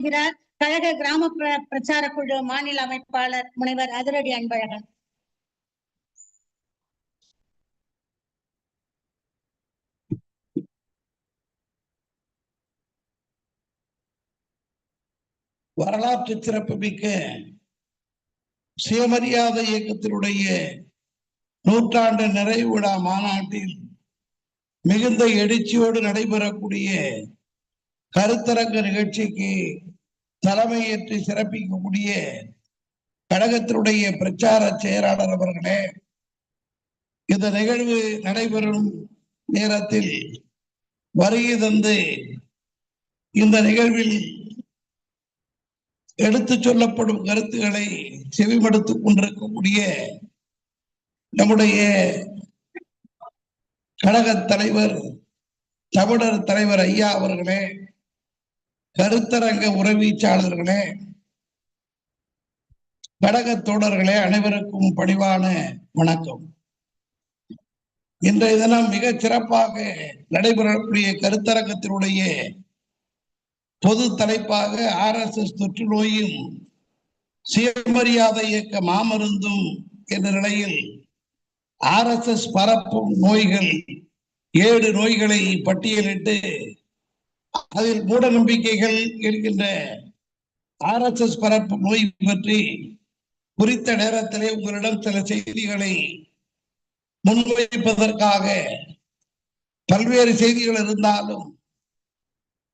இருக்கிறார் கழக கிராம பிரச்சார குழு மாநில அமைப்பாளர் முனைவர் அதிரடி அன்பழகன். வரலாற்று சிறப்புமிக்க சுயமரியாதை இயக்கத்தினுடைய நூற்றாண்டு நிறைவு விழா மாநாட்டில் மிகுந்த எழுச்சியோடு நடைபெறக்கூடிய கருத்தரங்க நிகழ்ச்சிக்கு தலைமையேற்று சிறப்பிக்கக்கூடிய கழகத்தினுடைய பிரச்சார செயலாளர் அவர்களே இந்த நிகழ்வு நடைபெறும் நேரத்தில் வருகை தந்து இந்த நிகழ்வில் எடுத்து சொல்லப்படும் கருத்துக்களை செவிமடுத்துக் கொண்டிருக்கக்கூடிய நம்முடைய கழக தலைவர் தமிழர் தலைவர் ஐயா அவர்களே கருத்தரங்க உறவீச்சாளர்களே கடக தோழர்களே அனைவருக்கும் பணிவான வணக்கம். இன்றைய தினம் மிக சிறப்பாக நடைபெறக்கூடிய கருத்தரங்கத்தினுடைய பொது தலைப்பாக ஆர் எஸ் எஸ் தொற்று நோயும் சுயமரியாதை இயக்க மாமருந்தும் என்ற நிலையில் ஆர் எஸ் எஸ் பரப்பும் நோய்கள் ஏழு நோய்களை பட்டியலிட்டு அதில் மூட நம்பிக்கைகள் இருக்கின்ற ஆர் எஸ் எஸ் பரப்பு நோய் பற்றி குறித்த நேரத்திலே உங்களிடம் சில செய்திகளை முன்வைப்பதற்காக பல்வேறு செய்திகள் இருந்தாலும்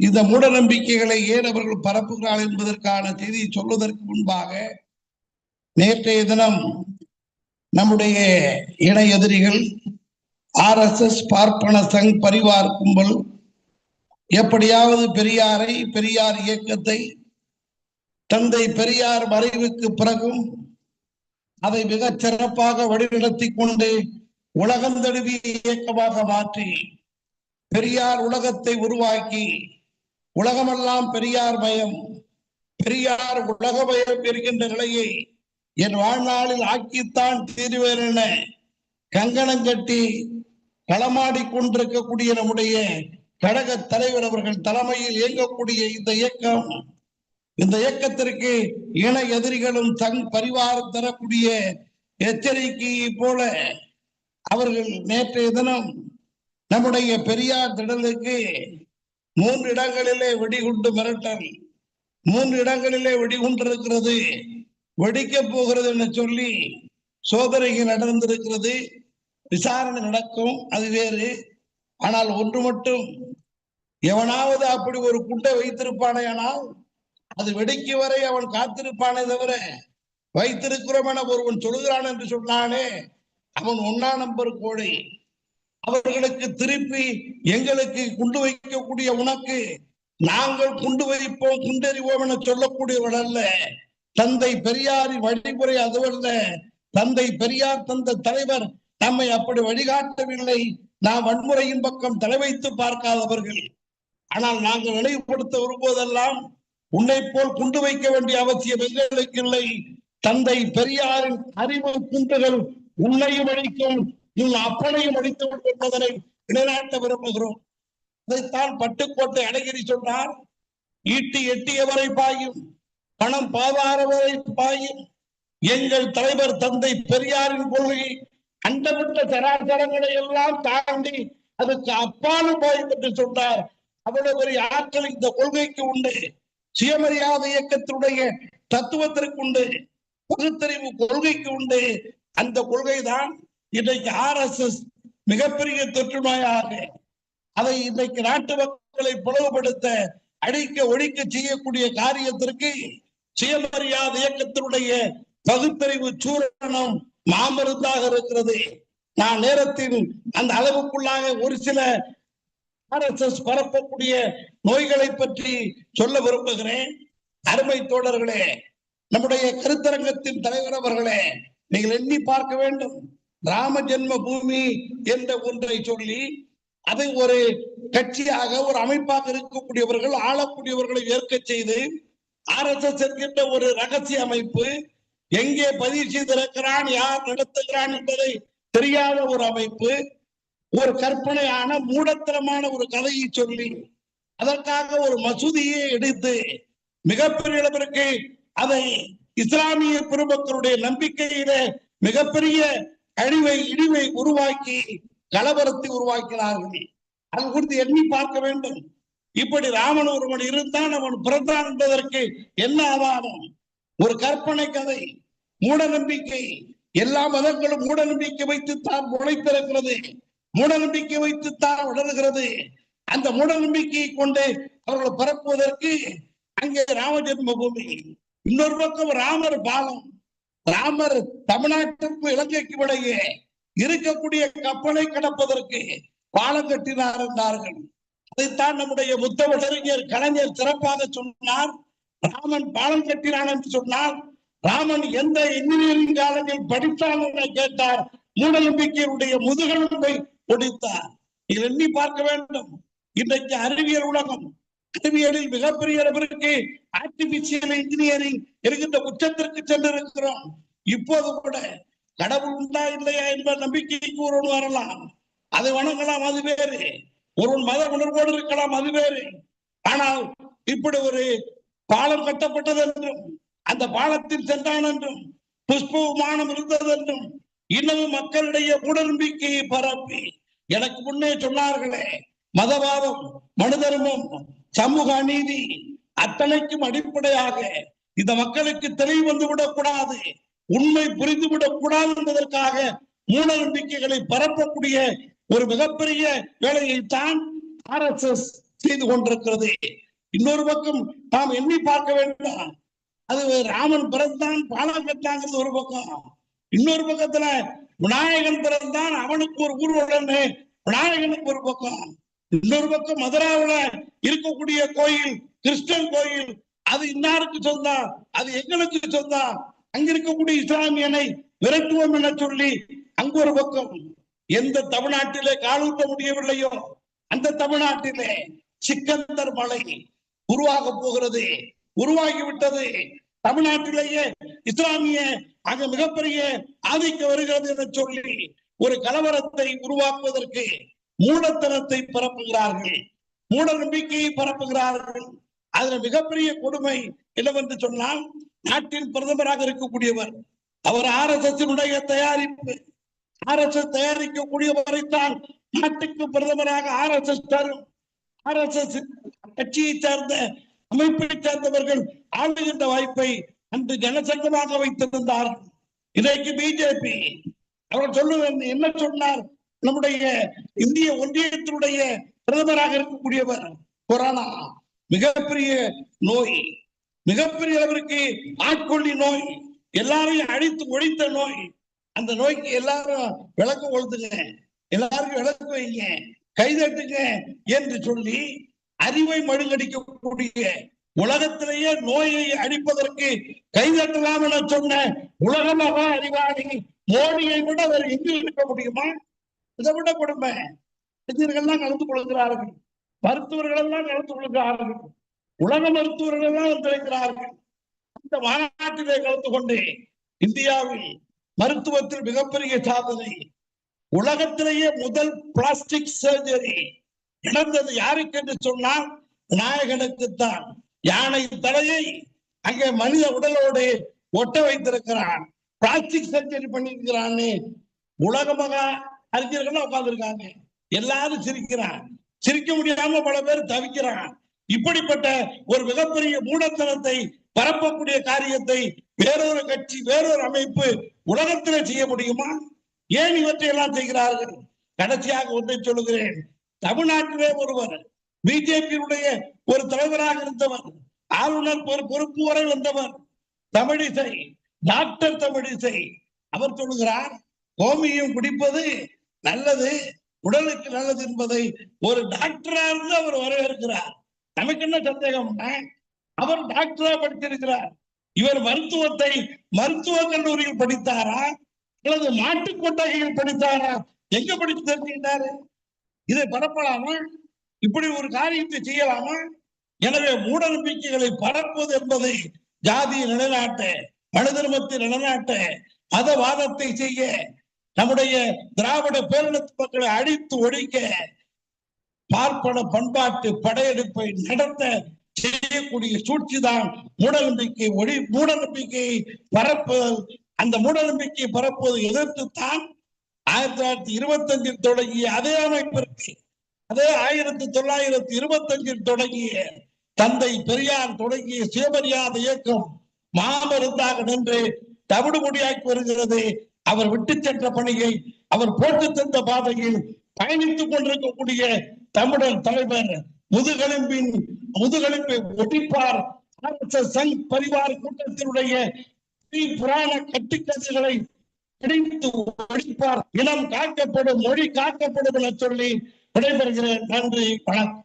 இந்த மூட நம்பிக்கைகளை ஏன் அவர்கள் பரப்புகிறார்கள் என்பதற்கான செய்தியை சொல்வதற்கு முன்பாக நேற்றைய தினம் நம்முடைய இணை எதிரிகள் ஆர் எஸ் எஸ் பார்ப்பன சங் பரிவார் கும்பல் எப்படியாவது பெரியாரை பெரியார் இயக்கத்தை தந்தை பெரியார் மறைவுக்கு பிறகும் அதை மிகச் சிறப்பாக வழிநடத்தி கொண்டு உலகம் தழுவிய இயக்கமாக மாற்றி பெரியார் உலகத்தை உருவாக்கி உலகமெல்லாம் பெரியார் மயம் பெரியார் உலக பயம் இருக்கின்ற நிலையை என் வாழ்நாளில் ஆக்கித்தான் தீருவேன் என கங்கணம் கட்டி களமாடி கொண்டிருக்கக்கூடிய நம்முடைய கழக தலைவர் அவர்கள் தலைமையில் இயங்கக்கூடிய இந்த இயக்கம் இந்த இயக்கத்திற்கு இன எதிரிகளும் தன் பரிவாரம் தரக்கூடிய எச்சரிக்கையை போல அவர்கள் நேற்றைய தினம் நம்முடைய பெரியார் திடலுக்கு மூன்று இடங்களிலே வெடிகுண்டு மிரட்டல் மூன்று இடங்களிலே வெடிகுண்டு இருக்கிறது வெடிக்க போகிறது என சொல்லி சோதனைகள் நடந்திருக்கிறது விசாரணை நடக்கும் அது வேறு. ஆனால் ஒன்று மட்டும் எவனாவது அப்படி ஒரு குண்டை வைத்திருப்பானேயானால் அது வெடிக்கு வரை அவன் காத்திருப்பானே தவிர வைத்திருக்கிறோம் என ஒருவன் சொல்கிறான் என்று சொன்னானே அவன் ஒன்னா நம்பர் கோழை. அவர்களுக்கு திருப்பி எங்களுக்கு குண்டு வைக்கக்கூடிய உனக்கு நாங்கள் குண்டு வைப்போம் குண்டெறிவோம் என சொல்லக்கூடியவன் அல்ல. தந்தை பெரியாரின் வழிமுறை அதுவல்ல. தந்தை பெரியார் தந்த தலைவர் நம்மை அப்படி வழிகாட்டவில்லை. நாம் வன்முறையின் பக்கம் தலை வைத்து பார்க்காதவர்கள். ஆனால் நாங்கள் நினைவுபடுத்த வரும்போதெல்லாம் உன்னை போல் குண்டு வைக்க வேண்டிய அவசியம் எங்களுக்கு இல்லை. தந்தை பெரியாரின் அறிவு குண்டுகள் உன்னையும் அழிக்கும். உன் அப்பனையும் அழித்து விடும் என்பதனை நிலைநாட்ட விரும்புகிறோம். அதைத்தான் பட்டுக்கோட்டை அழகிரி சொன்னார். ஈட்டி எட்டியவரை பாயும் பணம் பாதார வரை பாயும். எங்கள் தலைவர் தந்தை பெரியாரின் கொள்கை அண்டமிட்ட சராசரங்களை எல்லாம் தாண்டி அதுக்கு அப்பாலும் போய் என்று சொன்னார். அவ்வளவு பெரிய ஆற்றல் இந்த கொள்கைக்கு உண்டு. சுயமரியாதை இயக்கத்தினுடைய தத்துவத்திற்கு உண்டு. பகுத்தறிவு கொள்கைக்கு உண்டு. அந்த கொள்கை தான் இன்றைக்கு ஆர் எஸ் எஸ் மிகப்பெரிய தொற்று நோயாக அதை இன்றைக்கு நாட்டு மக்களை பிளவுபடுத்த அழிக்க ஒழிக்க செய்யக்கூடிய காரியத்திற்கு சுயமரியாதை இயக்கத்தினுடைய பகுத்தறிவு சூரணம் மாமருந்தாக இருக்கிறது. நான் நேரத்தில் அந்த அளவுக்குள்ளாக ஒரு சில ஆர்எஸ்எஸ் பரப்பக்கூடிய நோய்களை பற்றி சொல்ல விரும்புகிறேன். அருமை தோழர்களே நம்முடைய கருத்தரங்கத்தின் தலைவர் அவர்களே நீங்கள் எண்ணி பார்க்க வேண்டும். ராம ஜென்ம பூமி என்ற ஒன்றை சொல்லி அதை ஒரு கட்சியாக ஒரு அமைப்பாக இருக்கக்கூடியவர்கள் ஆளக்கூடியவர்களை ஏற்க செய்து ஆர் எஸ் எஸ் என்கின்ற ஒரு ரகசிய அமைப்பு எங்கே பதிவு செய்திருக்கிறான் யார் நடத்துகிறான் என்பதை தெரியாத ஒரு அமைப்பு ஒரு கற்பனையான மூடத்தனமான ஒரு கதையை சொல்லி அதற்காக ஒரு மசூதியை எடுத்து மிகப்பெரிய அளவிற்கு அதை இஸ்லாமிய பெருமக்களுடைய நம்பிக்கையில மிகப்பெரிய அழிவை இழிவை உருவாக்கி கலவரத்தை உருவாக்கினார்கள். அது குறித்து எண்ணி பார்க்க வேண்டும். இப்படி ராமன் ஒருவன் இருந்தான் அவன் பிறந்தான் என்பதற்கு என்ன ஆதாரம்? ஒரு கற்பனை கதை. மூட நம்பிக்கை எல்லா மதங்களும் மூட நம்பிக்கை வைத்துத்தான் முளைத்திருக்கிறது மூட நம்பிக்கை வைத்துத்தான் வளர்கிறது. அந்த மூட நம்பிக்கையை கொண்டு அவர்கள் பரப்புவதற்கு அங்கே ராம ஜென்ம பூமி இன்னொரு பக்கம் ராமர் பாலம். ராமர் தமிழ்நாட்டிற்கும் இலங்கைக்கும் இடையே இருக்கக்கூடிய கப்பலை கடப்பதற்கு பாலம் கட்டினார் என்றார்கள். அதைத்தான் நம்முடைய வடறிஞர் கலைஞர் சிறப்பாக சொன்னார். ராமன் பாலம் கட்டினான் என்று சொன்னார். ராமன் எந்த இன்ஜினியரிங் காலேஜில் படித்தான் என கேட்டார். மூடநம்பிக்கையினுடைய முதுகெலும்பை ஒடித்தார் இதில் எண்ணி பார்க்க வேண்டும். இன்றைக்கு அறிவியல் உலகம் அறிவியலில் மிகப்பெரிய அளவிற்கு ஆர்டிபிஷியல் இன்ஜினியரிங் இருக்கின்ற உச்சத்திற்கு சென்றிருக்கிறோம். இப்போது கூட கடவுள் உண்டா இல்லையா என்ற நம்பிக்கைக்கு ஒருவன் வரலாம். அதை வணங்கலாம் அது வேறு. ஒருவன் மத உணர்வோடு இருக்கலாம் அது வேறு. ஆனால் இப்படி ஒரு பாலம் கட்டப்பட்டது என்றும் அந்த பாலத்தில் சென்றான் என்றும் புஷ்ப விமானம் இருந்தது என்றும் இன்னமும் மக்களிடையே மூடநம்பிக்கையை பரப்பி. எனக்கு முன்னே சொன்னார்களே மதவாதம் மனு தர்மம் சமூக அநீதி அத்தனைக்கும் அடிப்படையாக இந்த மக்களுக்கு தெளிவு வந்து விடக்கூடாது உண்மை புரிந்து விடக்கூடாது என்பதற்காக மூட நம்பிக்கைகளை பரப்பக்கூடிய ஒரு மிகப்பெரிய வேலையை தான் ஆர் எஸ் எஸ் செய்து கொண்டிருக்கிறது. இன்னொரு பக்கம் நாம் எண்ணி பார்க்க வேண்டாம்? அது ராமன் பிறந்தான் பாலம் பெற்றாங்கிறது ஒரு பக்கம். இன்னொரு பக்கத்துல விநாயகன் பிறந்தான் அவனுக்கு ஒரு ஊர்வலன்னு விநாயகனுக்கு ஒரு பக்கம். இன்னொரு பக்கம் மதுராவில இருக்கக்கூடிய கோயில் கிறிஸ்டன் கோயில் அது இன்னாருக்கு சொந்தம் அது எங்களுக்கு சொந்தம் அங்க இருக்கக்கூடிய இஸ்லாமியனை விரட்டுவோம் என சொல்லி அங்கு ஒரு பக்கம். எந்த தமிழ்நாட்டிலே காலூட்ட முடியவில்லையோ அந்த தமிழ்நாட்டிலே சிக்கந்தர் மலை உருவாக போகிறது. உருவாகி விட்டது தமிழ்நாட்டிலேயே இஸ்லாமிய அங்க மிகப்பெரிய ஆதிக்க வருகிறது என சொல்லி ஒரு கலவரத்தை உருவாக்குவதற்கு மூடத்தனத்தை பரப்புகிறார்கள். மூட நம்பிக்கையை பரப்புகிறார்கள். அதுல மிகப்பெரிய கொடுமை என்னவென்று சொன்னால் நாட்டின் பிரதமராக இருக்கக்கூடியவர் அவர் ஆர் எஸ் எஸ் தயாரிப்பு ஆர் எஸ் எஸ் தயாரிக்கக்கூடியவரைத்தான் நாட்டுக்கு பிரதமராக ஆர் எஸ் எஸ் தரும். ஆர் எஸ் எஸ் கட்சியை சார்ந்த அமைப்பை சேர்ந்தவர்கள் ஆளுகின்ற வாய்ப்பை அன்று ஜனசங்கமாக வைத்திருந்தார். இன்றைக்கு பிஜேபி. அவர் சொல்லுவேன் என்ன சொன்னார்? நம்முடைய இந்திய ஒன்றியத்தினுடைய பிரதமராக இருக்கக்கூடியவர் கொரோனா. மிகப்பெரிய நோய். மிகப்பெரிய அளவிற்கு ஆட்கொள்ளி நோய். எல்லாரையும் அழித்து ஒழித்த நோய். அந்த நோய்க்கு எல்லாரும் விளக்கம் கொளுத்துங்க. எல்லாருக்கும் விளக்கு வைங்க. கைதட்டுங்க என்று சொல்லி அறிவை மழுங்கடிக்கக்கூடிய உலகத்திலேயே நோயை அடிப்பதற்கு கைதட்டலாம் என சொன்ன உலகமாக அறிவாளி மோடியை விட வேறு எங்கே இருக்க முடியுமா? இதை விட கொடுமை. அறிஞர்கள்லாம் கலந்து கொள்கிறார்கள். மருத்துவர்கள் எல்லாம் கலந்து கொள்கிறார்கள். உலக மருத்துவர்கள் எல்லாம் வந்திருக்கிறார்கள் அந்த மாநாட்டிலே கலந்து கொண்டு இந்தியாவில் மருத்துவத்தில் மிகப்பெரிய சாதனை. உலகத்திலேயே முதல் பிளாஸ்டிக் சர்ஜரி. இழந்தது யாருக்கு என்று சொன்னால் விநாயகனுக்குத்தான் யானை தலையை அங்கே மனித உடலோடு ஒட்ட வைத்திருக்கிறான். பிளாஸ்டிக் சர்ஜரி பண்ணிருக்கிறான்னு உலகமாக அறிஞர்கள் உட்கார்ந்துருக்காங்க. எல்லாரும் சிரிக்கிறான். சிரிக்க முடியாம பல பேர் தவிக்கிறான். இப்படிப்பட்ட ஒரு மிகப்பெரிய மூடத்தனத்தை பரப்பக்கூடிய காரியத்தை வேறொரு கட்சி வேறொரு அமைப்பு உலகத்திலே செய்ய முடியுமா? ஏன் இவற்றை எல்லாம் செய்கிறார்கள்? கடைசியாக ஒன்றை சொல்லுகிறேன். தமிழ்நாட்டிலே ஒருவர் பிஜேபியுடைய ஒரு தலைவராக இருந்தவர் ஆளுநர் ஒரு பொறுப்பு வரை வந்தவர் தமிழிசை டாக்டர் தமிழிசை. அவர் சொல்லுகிறார் கோமியம் குடிப்பது நல்லது உடலுக்கு நல்லது என்பதை ஒரு டாக்டரா இருந்து அவர் வரவேற்கிறார். நமக்கு என்ன சந்தேகம்? அவர் டாக்டரா படித்திருக்கிறார். இவர் மருத்துவத்தை மருத்துவ கல்லூரியில் படித்தாரா? அல்லது மாட்டுக் கொட்டகையில் படித்தாரா? எங்க படித்து தெரிஞ்சுக்கிட்டாரு? இதை பரப்பலாமா? இப்படி ஒரு காரியத்தை செய்யலாமா? எனவே மூட நம்பிக்கைகளை பரப்புவது என்பதை ஜாதியை நிலைநாட்ட மனு தர்மத்தை நிலைநாட்ட மதவாதத்தை செய்ய நம்முடைய திராவிட பேரினத்து மக்களை அழித்து ஒழிக்க பார்ப்பன பண்பாட்டு படையெடுப்பை நடத்த செய்யக்கூடிய சூழ்ச்சிதான் மூடநம்பிக்கை ஒளி மூடநம்பிக்கையை பரப்பு அந்த மூடநம்பிக்கையை பரப்புவதை எதிர்த்துத்தான் ஆயிரத்தி தொள்ளாயிரத்தி இருபத்தி அஞ்சில் தொடங்கிய அதே அமைப்பிற்கு அதே ஆயிரத்தி தொள்ளாயிரத்தி இருபத்தி அஞ்சில் தொடங்கிய தந்தை பெரியார் தொடங்கிய சுயமரியாதை இயக்கம் மாமருந்தாக நின்று தவிடுபொடியாக்கி வருகிறது. அவர் விட்டு சென்ற பணியை அவர் போட்டு தந்த பாதையில் பயணித்துக் கொண்டிருக்கக்கூடிய தமிழர் தலைவர் முதுகெலும்பின் முதுகெலும்பை ஒட்டிப்பார். RSS சங் பரிவார் கூட்டத்தினுடைய ஸ்ரீ புராண கட்டுக்கதைகளை பிடித்து ஒழிப்பார். இனம் காக்கப்படும் மொழி காக்கப்படும் என சொல்லி விடைபெறுகிறேன். நன்றி வணக்கம்.